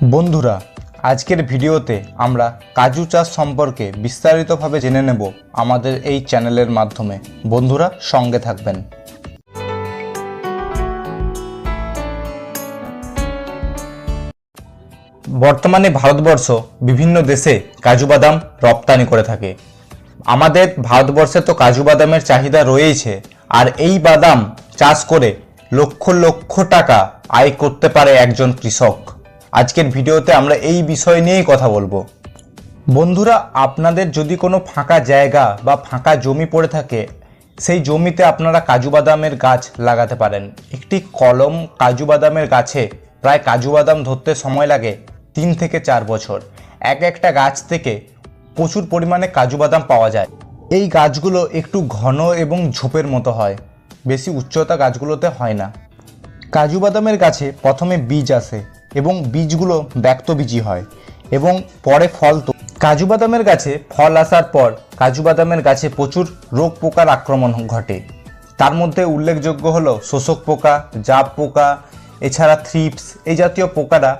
বন্ধুরা, আজকের ভিডিওতে আমরা কাজু চাষ সম্পর্কে বিস্তারিতভাবে জেনে নেব আমাদের এই চ্যানেলের মাধ্যমে। বন্ধুরা, সঙ্গে থাকবেন। বর্তমানে ভারতবর্ষ বিভিন্ন দেশে কাজু বাদাম রপ্তানি করে থাকে। আমাদের ভারতবর্ষে তো কাজু বাদামের চাহিদা রয়েইছে, আর এই বাদাম চাষ করে লক্ষ লক্ষ টাকা আয় করতে পারে একজন কৃষক। আজকের ভিডিওতে আমরা এই বিষয় নিয়েই কথা বলব। বন্ধুরা, আপনাদের যদি কোনো ফাঁকা জায়গা বা ফাঁকা জমি পড়ে থাকে, সেই জমিতে আপনারা কাজু বাদামের গাছ লাগাতে পারেন। একটি কলম কাজু বাদামের গাছে প্রায় কাজু বাদাম ধরতে সময় লাগে তিন থেকে চার বছর। এক একটা গাছ থেকে প্রচুর পরিমাণে কাজু বাদাম পাওয়া যায়। এই গাছগুলো একটু ঘন এবং ঝোপের মতো হয়। বেশি উচ্চতা গাছগুলোতে হয় না। কাজু বাদামের গাছে প্রথমে বীজ আসে। এবং বীজগুলো ব্যক্ত বীজি হয় এবং পরে ফল তো কাজু বাদামের গাছে ফল আসার পর কাজু বাদামের গাছে প্রচুর রোগ পোকার আক্রমণ ঘটে। তার মধ্যে উল্লেখযোগ্য হলো শোষক পোকা জাপ পোকা, এছাড়া থ্রিপস এই জাতীয় পোকারা